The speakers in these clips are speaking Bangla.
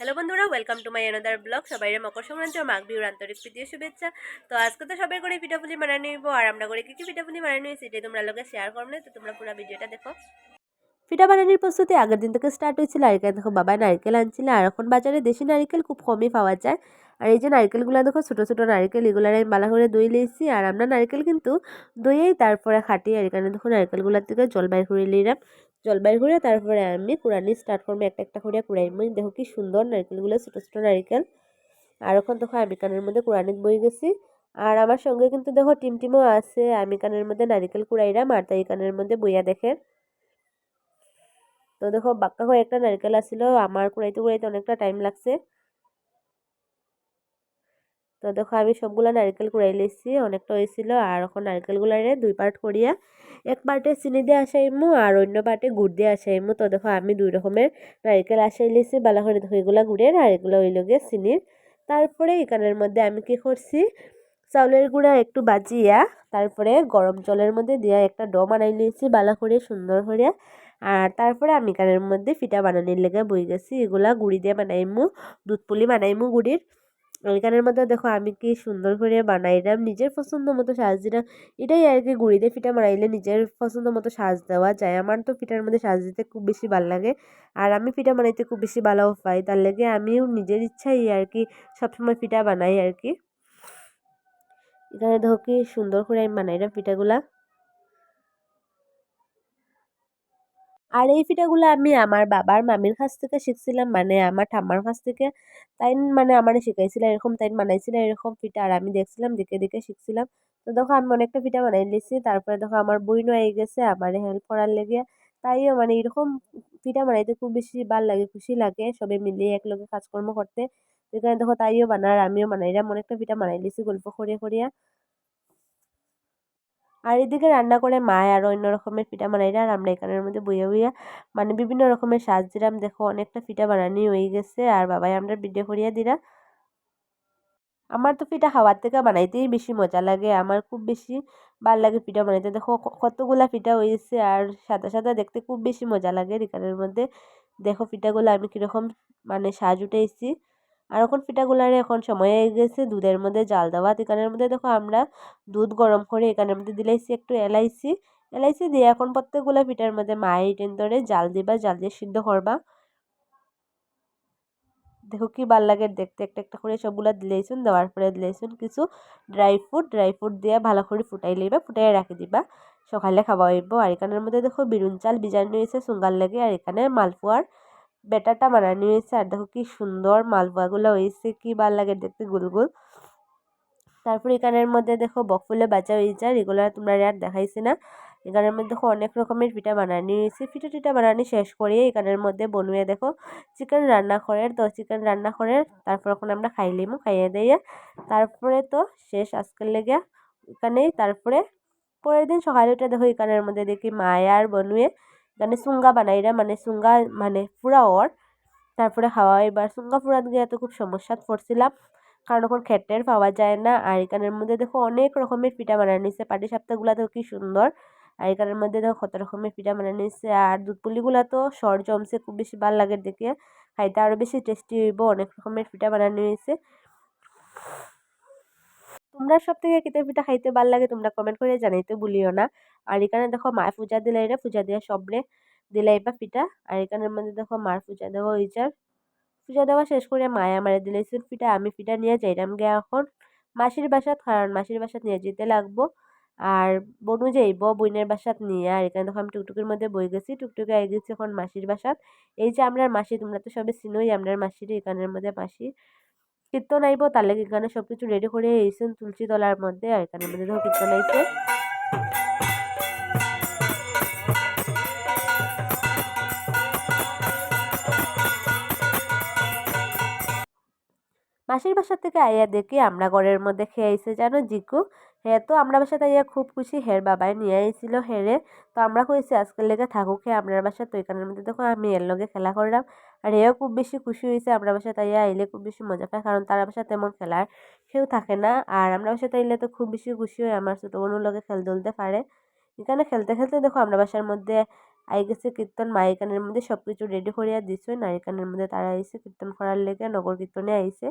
হ্যালো বন্ধুরা welcome to my another blog সবাই মকর সংক্রান্তি ও মাঘ বিহুর আন্তরিক প্রীতীয় শুভেচ্ছা। তো আজকে তো সবাই করে পিঠাপুলি বানায় নিব, আর আমরা করে কী কী পিঠাপুলি বানায় নিই সেটাই তোমরা লোকে শেয়ার করো না, তো তোমরা পুরো ভিডিওটা দেখো। পিঠা বানানির প্রস্তুতি আগের দিন থেকে স্টার্ট হয়েছিল, আর এখানে দেখো বাবা নারকেল আনছিল, আর এখন বাজারে দেশি নারকেল খুব কমই পাওয়া যায়। আর এই যে নারকেলগুলো দেখো, ছোটো ছোটো নারকেল, এগুলো আমি বালা করে দই লিয়েছি আর আমরা নারকেল কিন্তু দইয়েই তারপরে খাটি, আর এখানে দেখো নারকেলগুলোর থেকে জল বাইর করে নিলাম। জল বাইর করে তারপরে আমি কুড়ানি স্টার্ট করব, একটা একটা করে কুড়াইমো দেখো কি সুন্দর নারকেলগুলো, ছোটো ছোটো নারকেল। আর এখন দেখো আমি কানের মধ্যে কুড়ানি বই গেছি। আর আমার সঙ্গে কিন্তু দেখো টিম টিমও আছে আমি কানের মধ্যে নারিকেল কুড়াইরা আর তাই কানের মধ্যে বইয়া দেখে। তো দেখো বাক্কা হয়ে একটা নারকেল আসছিল আমার কুড়াইতে কুড়াইতে অনেকটা টাইম লাগছে। তো দেখো আমি সবগুলো নারকেল কুড়াই লিছি, অনেকটা হয়েছিল। আর এখন নারকেলগুলারে দুই পার্ট করিয়া এক পার্টে চিনি দিয়ে আসাইমু আর অন্য পার্টে গুড় দিয়ে আসাইমু তো দেখো, আমি দুই রকমের নারিকেল আসাই লিছি বালা দেখো এগুলো গুড়ের আর এগুলো ওই লগে চিনির। তারপরে এখানের মধ্যে আমি কি করছি, চাউলের গুঁড়া একটু বাজিয়া, তারপরে গরম জলের মধ্যে দিয়া একটা ডো বানাই নিয়েছি বালা করে সুন্দর করে। আর তারপরে আমি কানের মধ্যে ফিটা বানানোর লেগে বই গেছি, এগুলা গুড়ি দিয়ে বানাইমু দুধ পুলি বানাইমু গুড়ির। এখানের মধ্যে দেখো আমি কি সুন্দর করে বানাইলাম, নিজের পছন্দ মতো সাজ দিলাম। এটাই আর কি গুড়িতে ফিটা বানাইলে নিজের পছন্দ মতো সাজ দেওয়া যায়। আমার তো ফিটার মধ্যে সাজ দিতে খুব বেশি ভালো লাগে আর আমি ফিটা বানাইতে খুব বেশি ভালোও পাই। তার লেগে আমিও নিজের ইচ্ছাই আর কি সবসময় ফিটা বানাই আর কি। এখানে দেখো কি সুন্দর করে আমি বানাইলাম পিঠাগুলা আর এই পিঠাগুলো আমি আমার বাবার মামির কাছ থেকে শিখছিলাম। মানে আমার ঠাম্মার কাছ থেকে তাই মানে আমার শিখাইছিল এরকম, তাই বানাইছিল এরকম পিঠা আর আমি দেখছিলাম, দেখে দেখে শিখছিলাম। তো দেখো আমি অনেকটা পিঠা বানাই নিয়েছি তারপরে দেখো আমার বইনও হয়ে গেছে, আমার হেল্প করার লেগে। তাইও মানে এরকম পিঠা বানাইতে খুব বেশি ভালো লাগে, খুশি লাগে সবাই মিলিয়ে একলগে কাজকর্ম করতে। সেখানে দেখো তাইও বানার আমিও বানাইলাম অনেকটা পিঠা বানাই নিয়েছি গল্প করিয়া করিয়া। আর এদিকে রান্না করে মা আর অন্য রকমের পিঠা বানাইরা আর আমরা এখানের মধ্যে বইয়া বইয়া মানে বিভিন্ন রকমের সাজ দিলাম। দেখো, অনেকটা পিঠা বানানি হয়ে গেছে। আর বাবাই আমরা ভিডিও করিয়া দিরা আমার তো পিঠা খাওয়ার থেকে বানাইতেই বেশি মজা লাগে। আমার খুব বেশি ভালো লাগে পিঠা বানাইতে। দেখো কতগুলা পিঠা হয়েছে। আর সাদা সাদা দেখতে খুব বেশি মজা লাগে এখানের মধ্যে। দেখো, পিঠাগুলো আমি কীরকম মানে সাজ উঠেছি আর এখন পিঠাগুলারে এখন সময় হয়ে গেছে, দুধের মধ্যে জাল দেওয়া এখানের মধ্যে দেখো আমরা দুধ গরম করে এখানের মধ্যে দিলাইছি একটু এলাইচি। এলাইচি দিয়ে এখন প্রত্যেকগুলো পিঠার মধ্যে মায়ের টেন ধরে জাল দিবা, জাল দিয়ে সিদ্ধ করবা। দেখো কি ভালো লাগে দেখতে, একটা একটা করে সবগুলো দিলেইছুন, দেওয়ার পরে দিলেইছুন কিছু ড্রাই ফ্রুট ড্রাই ফ্রুট দিয়ে ভালো করে ফুটাই লইবা ফুটাই রাখি দিবা। সকালে খাওয়া হইব, আর এখানের মধ্যে দেখো বিরুন চাল বিজানি হয়েছে সুঙ্গার লাগে, আর এখানে মালপোয়ার ব্যাটারটা বানানো হয়েছে আর দেখো কি সুন্দর মালপোয়াগুলো হয়েছে, কি ভালো লাগে দেখতে গুলগুল তারপর এখানের মধ্যে দেখো বকফুলে বাজা হয়েছে আর এগুলো তোমরা আর দেখাইছি না। এখানের মধ্যে দেখো অনেক রকমের পিঠা বানানি হয়েছে। পিঠা টিঠা বানানি শেষ করে এখানের মধ্যে বনুয়ে দেখো চিকেন রান্না করে তো চিকেন রান্না করে তারপর এখন আমরা খাইলিমু খাইয়ে দিয়ে তারপরে তো শেষ আজকের লেগে এখানেই। তারপরে পরের দিন সকালে উঠে দেখো এখানের মধ্যে দেখি মায়ার বনুয়ে এখানে সুঙ্গা বানাইরা মানে সুঙ্গা মানে পুরা ওর। তারপরে খাওয়া এবার সুঙ্গা ফুরাত গিয়ে তো খুব সমস্যা পড়ছিলাম। কারণ এখন খেটের পাওয়া যায় না। আর এখানের মধ্যে দেখো অনেক রকমের পিঠা বানানো হয়েছে পাটি সাপ্তাহগুলো তো কি সুন্দর। আর এখানের মধ্যে দেখো কত রকমের পিঠা বানানো হয়েছে আর দুধ পুলিগুলো তো সর জমছে, খুব বেশি ভালো লাগে দেখে। খাইতে আরও বেশি টেস্টি হইব, অনেক রকমের পিঠা বানানো হয়েছে তোমরা সব থেকে কেতে পিঠা খাইতে ভালো লাগে তোমরা কমেন্ট করে জানাইতে ভুলিও না। আর এখানে দেখো মায় পূজা দিলে এটা পূজা দিয়া সবরে দিলাইবা পিঠা। আর এখানের মধ্যে দেখো মার পূজা দেওয়া হয়েছে পূজা দেওয়া শেষ করে মায় আমারে দিলাইছিল পিঠা, আমি পিঠা নিয়ে যাইলাম গে এখন। মাসির বাসাত, কারণ মাসির বাসাত নিয়ে যেতে লাগবো। আর বনু যাইব বইনের বাসাত নিয়ে। আর এখানে দেখো আমি টুকটুকির মধ্যে বই গেছি, টুকটুকি আই গেছি এখন মাসির বাসাত। এই যে আমরা মাসি, তোমরা তো সবে চিনোই আমরা মাসির, এখানের মধ্যে মাসি কীর্তন আইব, তার লাগে এখানে সব কিছু রেডি করে এসেছেন তুলসী তলার মধ্যে। আর এখানে মধ্যে ধরো কীর্তন আইছে। মাসির বাসা থেকে আইয়া দেখি আমরা ঘরের মধ্যে খেয়ে আইসে জানো জিকু? হ্যাঁ তো আমরা বাসা আইয়া খুব খুশি। হের বাবাই নিয়ে আইছিল হেরে তো আমরা কইছি, আজকের লেগে থাকুক হে আপনার বাসা তো এখানের মধ্যে দেখো, আমি এর লগে খেলা করলাম। আর এও খুব বেশি খুশি হয়েছে আমরা বাসা আইয়া আইলে খুব বেশি মজা পায়, কারণ তার বাসা তেমন খেলার কেউ থাকে না। আর আমরা বাসা তাইলে তো খুব বেশি খুশি হয় আমার ছোটো বোনের লগে খেল দুলতে পারে। এখানে খেলতে খেলতে দেখো, আমরা বাসার মধ্যে আই গেছে কীর্তন, মা এখানের মধ্যে সব কিছু রেডি করিয়া দিছেন আর এখানের মধ্যে তারা আইসে কীর্তন করার লেগে, নগর কীর্তনে আইসে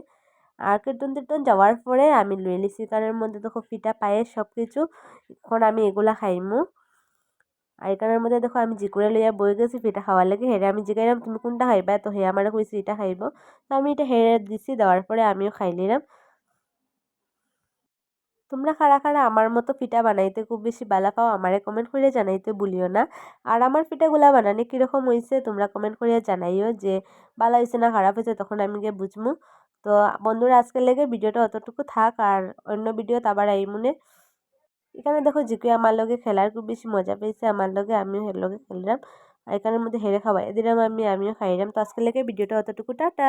আর কীর্তন টীর্তন যাওয়ার পরে আমি লই লিছি এখানের মধ্যে দেখো ফিটা, পায়েস সব কিছু এখন আমি এগুলা খাইমু। আর এখানের মধ্যে দেখো আমি জিকুরে লইয়া বই গেছি, ফিটা খাওয়ার লাগে হেরে আমি জিগাইলাম, তুমি কোনটা খাইবা? তো হে আমারে কইছে, এটা খাইব। তো আমি এটা হেরে দিছি, দেওয়ার পরে আমিও খাই নিলাম। তোমরা কারা কারা আমার মতো পিঠা বানাইতে খুব বেশি বালা পাও, আমারে কমেন্ট করে জানাইতে ভুলিও না। আর আমার পিঠাগুলা বানানি কীরকম হয়েছে তোমরা কমেন্ট করে জানাইও যে বালা হয়েছে না, খারাপ হয়েছে তখন আমি গিয়ে বুঝমু। তো বন্ধুরা, আজকের লেগে ভিডিওটা অতটুকু থাক। আর অন্য ভিডিও আবার আইমুনে। এখানে দেখো জিকু আমার লগে খেলার খুব বেশি মজা পেয়েছে। আমার লগে, আমিও হের লগে খেললাম। আর এখানের মধ্যে হেরে খাওয়াই দিলাম আমি, আমিও খাইলাম। তো আজকের লেগে ভিডিওটা অতটুকু। টাটা!